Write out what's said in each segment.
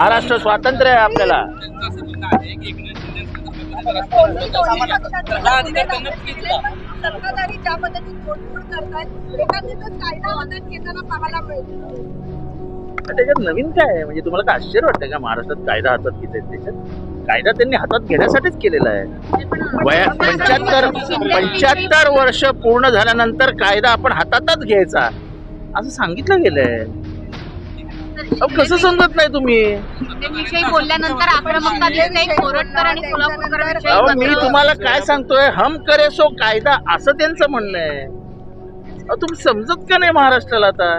महाराष्ट्र स्वातंत्र्य आहे आपल्याला. सरकारदारी ज्या पद्धतीने तोडफोड करतायत एखाद्याच कायदा हातात घेताना पाहायला मिळतो त्याच्यात नवीन काय आहे? म्हणजे तुम्हाला काय आश्चर्य वाटतं का महाराष्ट्रात कायदा हातात घेत त्याच्यात? कायदा त्यांनी हातात घेण्यासाठीच केलेला आहे. वया पंच्याहत्तर पंच्याहत्तर वर्ष पूर्ण झाल्यानंतर कायदा आपण हातातच घ्यायचा. असं सांगितलं गेलंय. अहो, कसं समजत नाही तुम्ही? विषयी बोलल्यानंतर आक्रमकता दिसते कोरटकर आणि सोलापूरकर अहो मी तुम्हाला काय सांगतोय? हम करे सो कायदा असं त्यांचं म्हणणं आहे अहो तुम्ही समजत का नाही महाराष्ट्राला आता?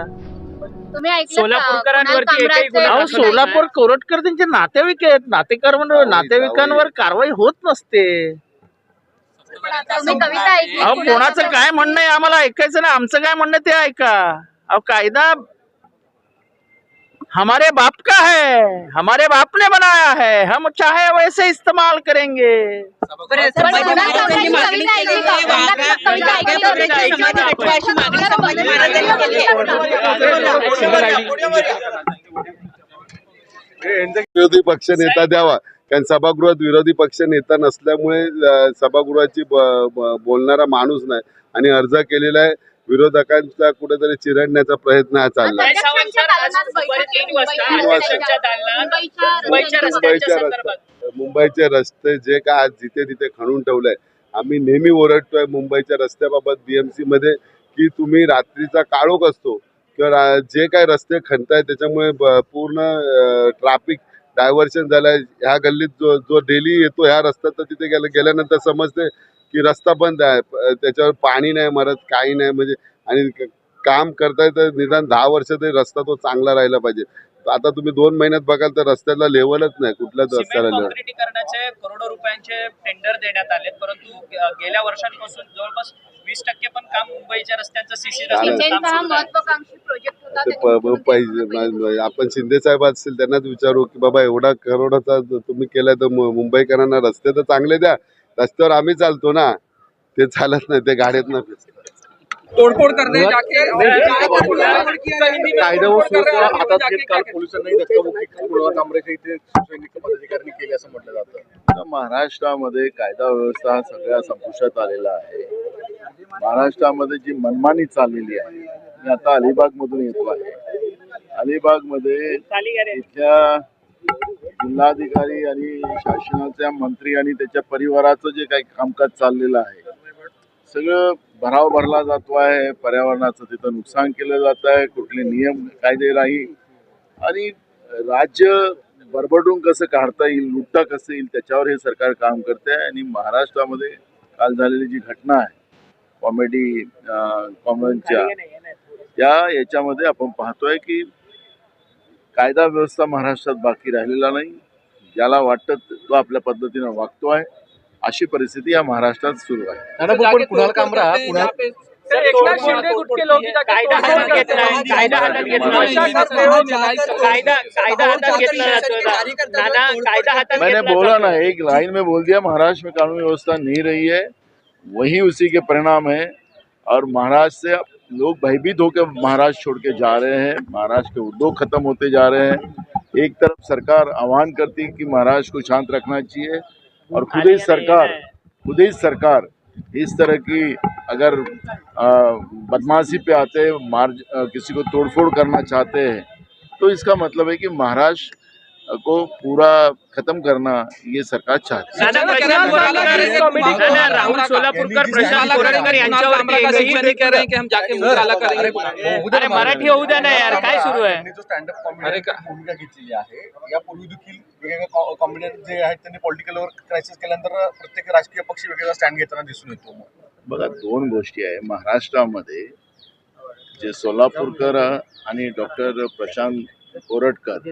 तुम्ही ऐकलं सोलापूरकरांवरती एकही गुन्हा अहो सोलापूर कोरटकर त्यांचे नातेवाईक आहेत. नातेकरांवर नातेवाईकांवर कारवाई होत नसते. तुम्ही कविता ऐकली अहो कोणाचं काय म्हणणं आहे? आम्हाला ऐकायचं ना आमचं काय म्हणणं आहे ते ऐका. अहो कायदा हमारे बाप का है हमारे बाप ने बनाया है हम चाहे वैसे इस्तेमाल करेंगे? विरोधी पक्ष नेता द्यावा कारण सभागृहात विरोधी पक्ष नेता नसल्यामुळे सभागृहाची बोलणारा माणूस नाही आणि अर्ज केलेला आहे विरोधकांचा कुठेतरी चिरडण्याचा प्रयत्न हा चालला. मुंबईचे रस्ते जे काय आज जिथे तिथे खणून ठेवलंय. आम्ही नेहमी ओरडतोय मुंबईच्या रस्त्याबाबत बीएमसी मध्ये की तुम्ही रात्रीचा काळोख असतो. किंवा जे काय रस्ते खणताय त्याच्यामुळे पूर्ण ट्रॅफिक डायव्हर्शन झालंय. ह्या गल्लीत जो जो डेली येतो ह्या रस्त्यात तर तिथे गेल्या गेल्यानंतर समजते की रस्ता बंद आहे. त्याच्यावर पाणी नाही मरत काही नाही. म्हणजे आणि काम करताय तर निदान दहा वर्ष तरी रस्ता तो चांगला राहिला पाहिजे. आता तुम्ही दोन महिन्यात बघाल तर रस्त्याला लेवलच नाही कुठल्याच रस्त्याला लेवल करोडो रुपयांचे टेंडर देण्यात आले परंतु गेल्या वर्षांपासून जवळपास वीस टक्के पण काम मुंबईच्या रस्त्यांचं सीसी आपण शिंदे साहेब असतील त्यांनाच विचारू की बाबा एवढा करोडाचा जर तुम्ही केलाय तर मु- मुंबईकरांना रस्ते तर चांगले द्या. रस्त्यावर आम्ही चालतो ना ते चालत नाही ते गाड्यात ना तोड़फोड़ जाके कायदा व सुव्यवस्था हातात घेत काल पोलिसांनाही धक्काबुक्की कुणाल कांबरेच्या इथे सैनिक पदाधिकाऱ्यांनी केली असं म्हटलं जातं महाराष्ट्रामध्ये कायदा व्यवस्था हा सगळ्या संपुष्टात आलेला आहे महाराष्ट्रामध्ये जी मनमानी चाललेली आहे मी आता अलिबाग मधून येतो आहे अलिबागमध्ये इथल्या जिल्हाधिकारी आणि शासनाच्या मंत्री आणि त्याच्या परिवाराचं जे काही कामकाज चाललेलं आहे सगळं भराव भरला जातो आहे. पर्यावरणाचं तिथं नुकसान केलं जात आहे. कुठले नियम कायदे नाही. आणि राज्य बरबडून कसं काढता येईल लुटता कसं येईल त्याच्यावर हे सरकार काम करते आहे. आणि महाराष्ट्रामध्ये काल झालेली जी घटना आहे कॉमेडी कॉमनच्या त्या याच्यामध्ये आपण पाहतोय की कायदा व्यवस्था महाराष्ट्रात बाकी राहिलेला नाही. ज्याला वाटतं तो आपल्या पद्धतीनं वागतो आहे. अशी परिस्थिती या महाराष्ट्रात सुरू आहे. कुणाल कामरा मैंने बोला. ना. एक लाइन में बोल दिया. महाराष्ट्र में कानून व्यवस्था नहीं रही है. वही उसी के परिणाम है. और महाराष्ट्र से लोग भयभीत होकर महाराष्ट्र छोड़ के जा रहे हैं। महाराष्ट्र के उद्योग खत्म होते जा रहे हैं। एक तरफ़ सरकार आह्वान करती है कि महाराष्ट्र को शांत रखना चाहिए और खुद ही सरकार, खुद ही सरकार इस तरह की अगर बदमाशी पे आते मार किसी को तोड़फोड़ करना चाहते हैं तो इसका मतलब है कि महाराष्ट्र को पूरा खत्म करना ये सरकार चाहती है। नाना प्रशांत कोरेकर नाना राहुल सोलापूरकर प्रशांत कोरेकर यांच्यावरती एकही कह रहे हैं कि हम जाके मुकाला करेंगे अरे मराठी होऊ द्या ना यार काय सुरू आहे? भूमिका घेतलेली आहे. यापूर्वी देखील वेगवेगळ्या कॉमेडियन जे आहेत त्यांनी पॉलिटिकलवर क्रायसिस केल्यानंतर प्रत्येक राजकीय पक्ष वेगवेगळा स्टँड घेताना दिसून येतो. बघा दोन गोष्टी आहे. महाराष्ट्रामध्ये जे सोलापूरकर आणि डॉक्टर प्रशांत कोरटकर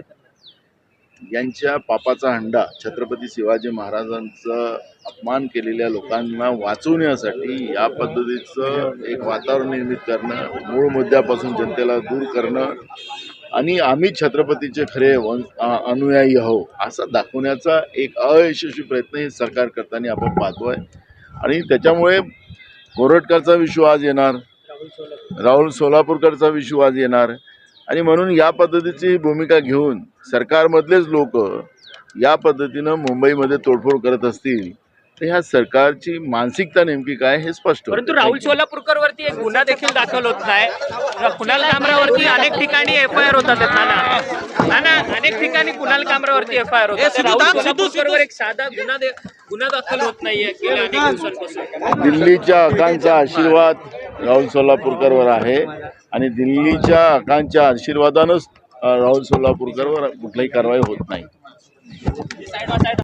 यांच्या पापाचा हंडा छत्रपती शिवाजी महाराजांचा अपमान केलेल्या लोकांना वाचवण्यासाठी या पद्धतीचं एक वातावरण निर्मित करणं मूळ मुद्द्यापासून जनतेला दूर करणं आणि आम्ही छत्रपतीचे खरे वन अनुयायी आहो असा दाखवण्याचा एक अयशस्वी प्रयत्न हे सरकार करताना आपण पाहतोय. आणि त्याच्यामुळे गोरटकरचा विश्व आज येणार राहुल सोलापूरकरचा विश्व आज येणार आणि म्हणून या पद्धतीची भूमिका घेऊन सरकारमधलेच लोक या पद्धतीनं मुंबईमध्ये तोडफोड करत असतील तर ह्या सरकारची मानसिकता नेमकी काय हे स्पष्ट परंतु. राहुल सोलापूरकर वरती एक गुन्हा देखील दाखल होत नाही. कुणाल कामरावरती अनेक ठिकाणी एफ आय आर होतात नाना नाना अनेक ठिकाणी कुणाल कामरावरती एफ आय आर होतात सोलापूरकर एक साधा गुन्हा दे- गुन्हा दाखल होत नाहीये गेल्या अनेक दिवसांपासून. दिल्लीच्या हकांचा आशीर्वाद राहुल सोलापूरकरवर आहे. आणि दिल्लीच्या हकांच्या आशीर्वादानंच राहुल सोलापूरकरवर कुठलीही कारवाई होत नाही.